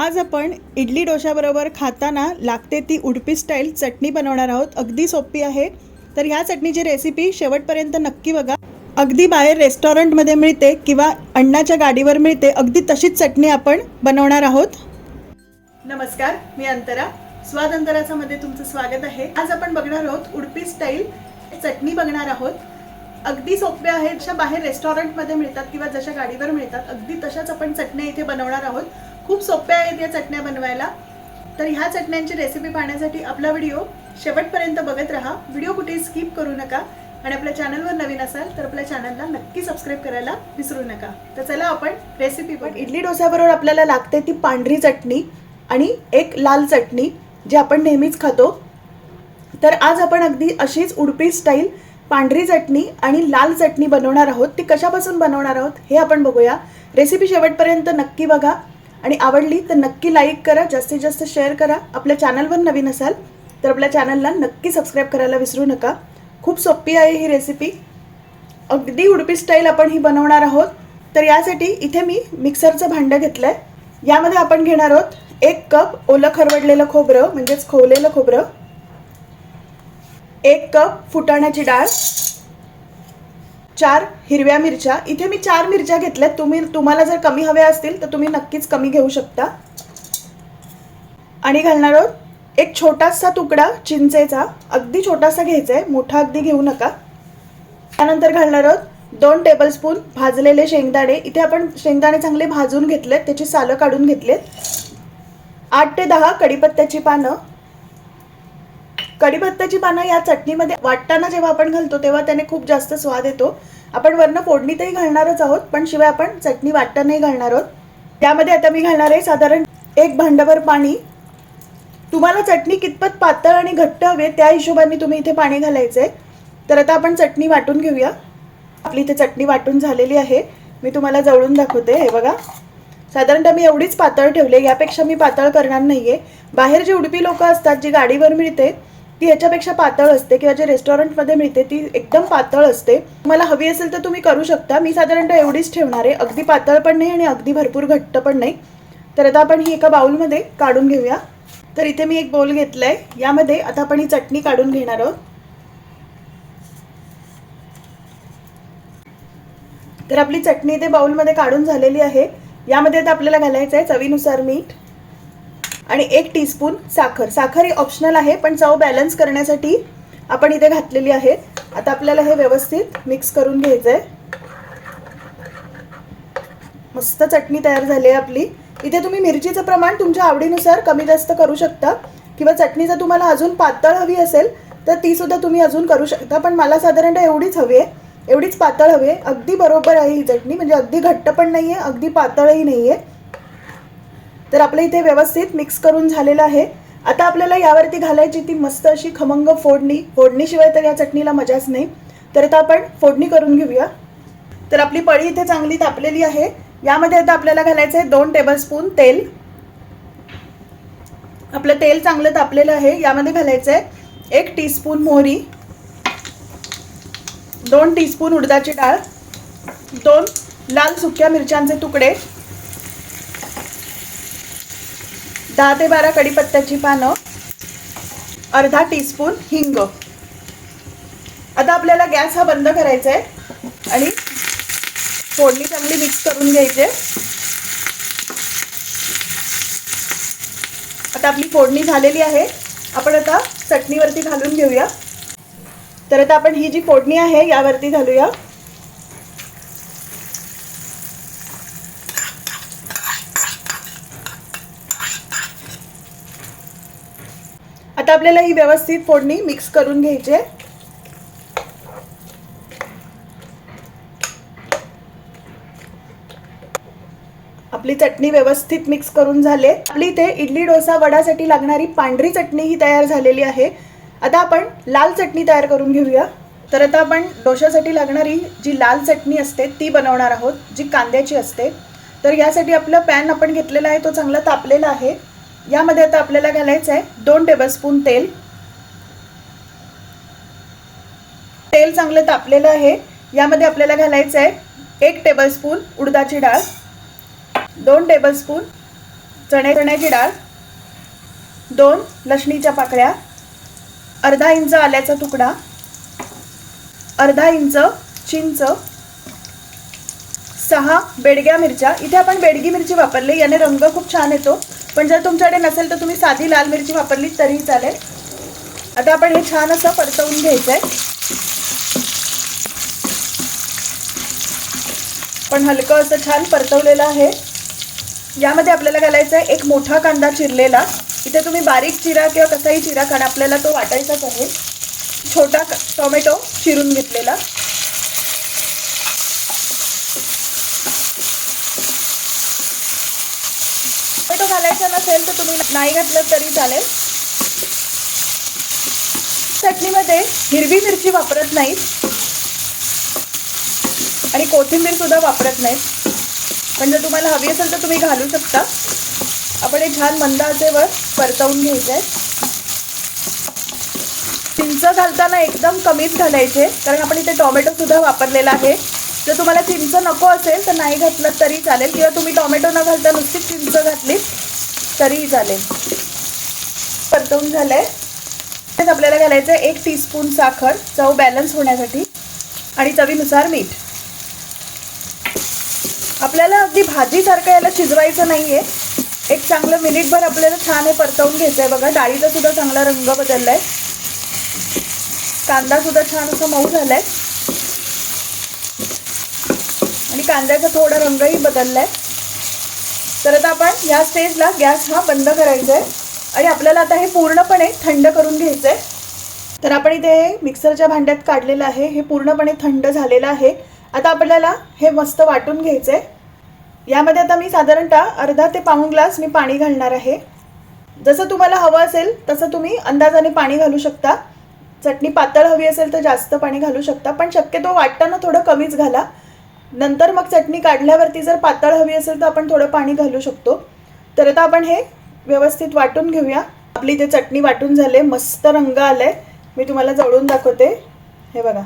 आज आपण इडली डोशाबरोबर खाताना लागते ती उडपी स्टाईल चटणी बनवणार आहोत. अगदी सोपी आहे. तर ह्या चटणीची रेसिपी शेवटपर्यंत नक्की बघा. अगदी बाहेर रेस्टॉरंटमध्ये मिळते किंवा अण्णाच्या गाडीवर मिळते. अगदी तशीच चटणी आपण बनवणार आहोत. नमस्कार मी अंतरा. स्वाद अंतराचा मध्ये तुमचं स्वागत आहे. आज आपण बघणार आहोत उडपी स्टाईल चटणी बघणार आहोत. अगदी सोप्या आहेत जशा बाहेर रेस्टॉरंटमध्ये मिळतात किंवा जशा गाडीवर मिळतात अगदी तशाच आपण चटण्या इथे बनवणार आहोत. खूप सोप्या आहेत या चटण्या बनवायला. तर ह्या चटण्यांची रेसिपी पाहण्यासाठी आपला व्हिडिओ शेवटपर्यंत बघत राहा. व्हिडिओ कुठे स्किप करू नका. आणि आपल्या चॅनलवर नवीन असाल तर आपल्या चॅनलला नक्की सबस्क्राईब करायला विसरू नका. तर चला आपण रेसिपी पण इडली डोस्याबरोबर आपल्याला लागते ती पांढरी चटणी आणि एक लाल चटणी जी आपण नेहमीच खातो. तर आज आपण अगदी अशीच उडपी स्टाईल पांढरी चटणी आणि लाल चटणी बनवणार आहोत. ती कशापासून बनवणार आहोत हे आपण बघूया. रेसिपी शेवटपर्यंत नक्की बघा. आणि आवडली तर नक्की लाईक करा जास्तीत जास्त शेअर करा. आपल्या चॅनलवर नवीन असाल तर आपल्या चॅनलला नक्की सबस्क्राईब करायला विसरू नका. खूप सोपी आहे ही रेसिपी अगदी उडपी स्टाईल आपण ही बनवणार आहोत. तर यासाठी इथे मी मिक्सरचं भांडं घेतलं आहे यामध्ये आपण घेणार आहोत एक कप ओलं खरवडलेलं खोबरं म्हणजेच खोवलेलं खोबरं. एक कप फुटाण्याची डाळ. चार हिरव्या मिरच्या. इथे मी चार मिरच्या घेतल्यात. तुम्ही तुम्हाला जर कमी हव्या असतील तर तुम्ही नक्कीच कमी घेऊ शकता. आणि घालणार आहोत एक छोटासा तुकडा चिंचेचा. अगदी छोटासा घ्यायचा आहे मोठा अगदी घेऊ नका. त्यानंतर घालणार आहोत दोन टेबलस्पून भाजलेले शेंगदाणे. इथे आपण शेंगदाणे चांगले भाजून घेतलेत. त्याची सालं काढून घेतलेत. आठ ते दहा कडीपत्त्याची पानं. कढीपत्त्याची पानं या चटणीमध्ये वाटताना जेव्हा आपण घालतो तेव्हा त्याने खूप जास्त स्वाद येतो. आपण वरनं फोडणीतही घालणारच आहोत पण शिवाय आपण चटणी वाटतानाही घालणार आहोत. त्यामध्ये आता मी घालणार आहे साधारण एक भांडभर पाणी. तुम्हाला चटणी कितपत पातळ आणि घट्ट हवे त्या हिशोबाने तुम्ही इथे पाणी घालायचं आहे तर आता आपण चटणी वाटून घेऊया. आपली इथे चटणी वाटून झालेली आहे. मी तुम्हाला जवळून दाखवते हे बघा. साधारणतः मी एवढीच पातळ ठेवले यापेक्षा मी पातळ करणार नाही आहे बाहेर जी उडपी लोकं असतात जी गाडीवर मिळते ती याच्यापेक्षा पातळ असते किंवा जे रेस्टॉरंटमध्ये मिळते ती एकदम पातळ असते. मला हवी असेल तर तुम्ही करू शकता. मी साधारणतः एवढीच ठेवणार आहे. अगदी पातळ पण नाही आणि अगदी भरपूर घट्ट पण नाही. तर आता आपण ही एका बाउलमध्ये काढून घेऊया. तर इथे मी एक बोल घेतलाय. यामध्ये आता आपण ही चटणी काढून घेणार आहोत. तर आपली चटणी इथे बाउलमध्ये काढून झालेली आहे. यामध्ये आता आपल्याला घालायचं आहे चवीनुसार मीठ. आणि एक टीस्पून साखर. साखर ही ऑप्शनल आहे पण चव बॅलन्स करण्यासाठी आपण इथे घातलेली आहे. आता आपल्याला हे व्यवस्थित मिक्स करून घ्यायचं आहे मस्त चटणी तयार झाली आहे आपली. इथे तुम्ही मिरचीचं प्रमाण तुमच्या आवडीनुसार कमी जास्त करू शकता. किंवा चटणी जर तुम्हाला अजून पातळ हवी असेल तर ती सुद्धा तुम्ही अजून करू शकता. पण मला साधारणतः एवढीच हवी आहे. एवढीच पातळ हवी आहे. अगदी बरोबर आहे ही चटणी. म्हणजे अगदी घट्ट पण नाही आहे अगदी पातळही नाही आहे तर आपलं इथे व्यवस्थित मिक्स करून झालेलं आहे. आता आपल्याला यावरती घालायची ती मस्त अशी खमंग फोडणी. फोडणीशिवाय तर या चटणीला मजाच नाही. तर आता आपण फोडणी करून घेऊया. तर आपली पळी इथे चांगली तापलेली आहे. यामध्ये आता आपल्याला घालायचं आहे दोन टेबलस्पून तेल. आपलं तेल चांगलं तापलेलं आहे. यामध्ये घालायचं आहे एक टीस्पून मोहरी. दोन टीस्पून उडदाची डाळ. दोन लाल सुक्या मिरच्यांचे तुकडे. दहा ते बारा कडीपत्त्याची पानं अर्धा टीस्पून हिंग. आता आपल्याला गॅस हा बंद करायचा आहे आणि फोडणी चांगली मिक्स करून घ्यायची. आता आपली फोडणी झालेली आहे. आपण आता चटणीवरती घालून घेऊया. तर आता आपण ही जी फोडणी आहे यावरती घालूया. आता आपल्याला ही व्यवस्थित फोडणी मिक्स करून घ्यायची आहे. आपली चटणी व्यवस्थित मिक्स करून झाले आपली इथे इडली डोसा वडासाठी लागणारी पांढरी चटणी ही तयार झालेली आहे. आता आपण लाल चटणी तयार करून घेऊया. तर आता आपण डोशासाठी लागणारी जी लाल चटणी असते ती बनवणार आहोत जी कांद्याची असते. तर यासाठी आपलं पॅन आपण घेतलेला आहे तो चांगला तापलेला आहे. यामध्ये आता आपल्याला घालायचं आहे दोन टेबलस्पून तेल. तेल चांगलं तापलेलं आहे. यामध्ये आपल्याला घालायचं आहे एक टेबलस्पून उडदाची डाळ दोन टेबलस्पून चणे चण्याची डाळ दोन लसणीच्या पाकळ्या अर्धा इंच आल्याचा तुकडा अर्धा इंच चिंच सहा बेडग्या मिरच्या. इथे आपण बेडगी मिरची वापरली. याने रंग खूप छान येतो. पण जर तुमच्याकडे नसेल तर तुम्ही साधी लाल मिरची वापरली तरीही चालेल. आता आपण हे छान असं परतवून घ्यायचं आहे पण हलकं असं छान परतवलेलं आहे. यामध्ये आपल्याला घालायचं आहे एक मोठा कांदा चिरलेला. इथे तुम्ही बारीक चिरा किंवा कसाही चिरा कारण आपल्याला तो वाटायचाच आहे. छोटा टोमॅटो चिरून घेतलेला टोमॅटो घालायचं नसेल तर तुम्ही नाही घातलं तरी चालेल. चटणीमध्ये हिरवी मिरची वापरत नाहीत. आणि कोथिंबीर सुद्धा वापरत नाहीत. पण जर तुम्हाला हवी असेल तर तुम्ही घालू शकता. आपण हे छान मंद आचेवर परतवून घ्यायचे आहे चिंच घालताना एकदम कमीच घालायचे कारण आपण इथे टोमॅटो सुद्धा वापरलेला आहे. जर तुम्हाला चिंच नको असेल तर नाही घातलं तरी चालेल. किंवा तुम्ही टोमॅटो न घालता नुसतीच चिंच घातली तरीही चालेल परतवून झालंय. त्यात आपल्याला घालायचं आहे एक टीस्पून साखर चव बॅलन्स होण्यासाठी आणि चवीनुसार मीठ. आपल्याला अगदी भाजीसारखं याला शिजवायचं नाही आहे एक चांगलं मिनिटभर आपल्याला छान हे परतवून घ्यायचं आहे बघा. डाळीचा सुद्धा चांगला रंग बदलला आहे कांदा सुद्धा छान असं मऊ झाला आहे आणि कांद्याचा थोडा रंगही बदलला आहे तर आता आपण या स्टेजला गॅस हा बंद करायचा आहे आणि आपल्याला आता हे पूर्णपणे थंड करून घ्यायचं आहे तर आपण इथे हे मिक्सरच्या भांड्यात काढलेलं आहे. हे पूर्णपणे थंड झालेलं आहे. आता आपल्याला हे मस्त वाटून घ्यायचं आहे यामध्ये आता मी साधारणतः अर्धा ते पाऊण ग्लास मी पाणी घालणार आहे. जसं तुम्हाला हवं असेल तसं तुम्ही अंदाजाने पाणी घालू शकता. चटणी पातळ हवी असेल तर जास्त पाणी घालू शकता. पण शक्यतो वाटताना थोडं कमीच घाला. नंतर मग चटणी काढल्यावरती जर पातळ हवी असेल तर आपण थोडं पाणी घालू शकतो. तर आता आपण हे व्यवस्थित वाटून घेऊया. आपली ते चटणी वाटून झाले मस्त रंग आलाय. मी तुम्हाला जवळून दाखवते. हे बघा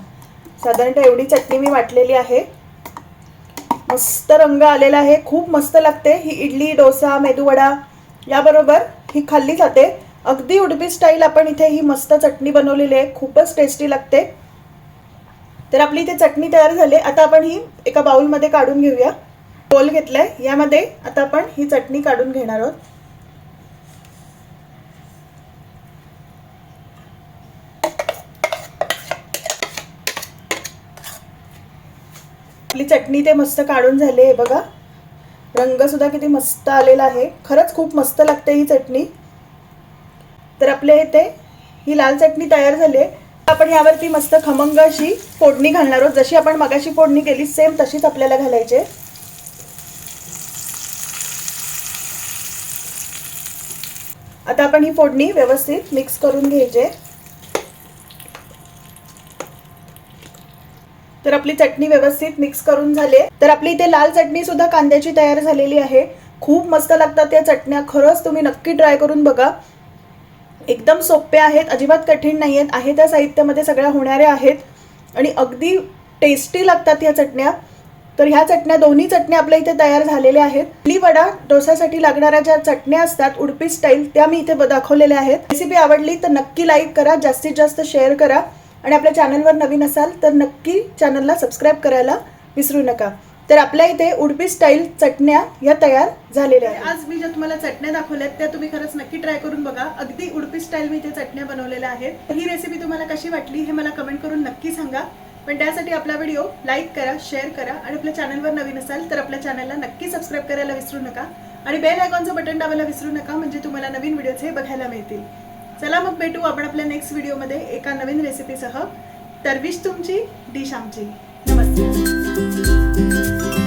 साधारणतः एवढी चटणी मी वाटलेली आहे. मस्त रंग आलेला आहे खूप मस्त लागते. ही इडली डोसा मेदूवडा याबरोबर ही खाल्ली जाते. अगदी उडपी स्टाईल आपण इथे ही मस्त चटणी बनवलेली आहे. खूपच टेस्टी लागते. तर आपली इथे चटणी तयार झाली. आता आपण ही एका बाउलमध्ये काढून घेऊया. बोल घेतलाय. यामध्ये आता आपण ही चटणी काढून घेणार आहोत. आपली चटणी ते मस्त काढून झाली आहे बघा. रंग सुद्धा किती मस्त आलेला आहे. खरंच खूप मस्त लागते ही चटणी. तर आपल्या इथे ही लाल चटणी तयार झाली आहे. आपण यावरती मस्त खमंग अशी फोडणी घालणार आहोत. जशी आपण मगाशी फोडणी केली सेम तशीच आपल्याला घालायची आता आपण ही फोडणी व्यवस्थित मिक्स करून घ्यायचे तर आपली चटणी व्यवस्थित मिक्स करून झाली तर आपली इथे लाल चटणी सुद्धा कांद्याची तयार झालेली आहे. खूप मस्त लागतात या चटण्या. खरंच तुम्ही नक्की ट्राय करून बघा. एकदम सोपे आहेत अजिबात कठीण नाही आहेत आहे त्या साहित्यामध्ये सगळ्या होणाऱ्या आहेत. आणि अगदी टेस्टी लागतात या चटण्या. तर ह्या चटण्या दोन्ही चटण्या आपल्या इथे तयार झालेल्या आहेत. इडली वडा डोसासाठी लागणाऱ्या ज्या चटण्या असतात उडपी स्टाईल त्या मी इथे दाखवलेल्या आहेत. रेसिपी आवडली तर नक्की लाईक करा जास्तीत जास्त शेअर करा. आणि आपल्या चॅनलवर नवीन असाल तर नक्की चॅनलला सबस्क्राईब करायला विसरू नका. तर आपल्या इथे उडपी स्टाईल चटण्या या तयार झालेल्या आहेत. आज मी ज्या तुम्हाला चटण्या दाखवल्यात त्या तुम्ही खरंच नक्की ट्राय करून बघा. अगदी उडपी स्टाईल मी इथे चटण्या बनवलेल्या आहेत. ही रेसिपी तुम्हाला कशी वाटली हे मला कमेंट करून नक्की सांगा. पण त्यासाठी आपला व्हिडिओ लाईक करा शेअर करा आणि आपल्या चॅनलवर नवीन असाल तर आपल्या चॅनलला नक्की सबस्क्राईब करायला विसरू नका. आणि बेल आयकॉनचं बटन दाबायला विसरू नका म्हणजे तुम्हाला नवीन व्हिडिओचे बघायला मिळतील. चला मग भेटू आपण आपल्या नेक्स्ट व्हिडिओमध्ये एका नवीन रेसिपीसह तर विश तुमची डिश आमची. Música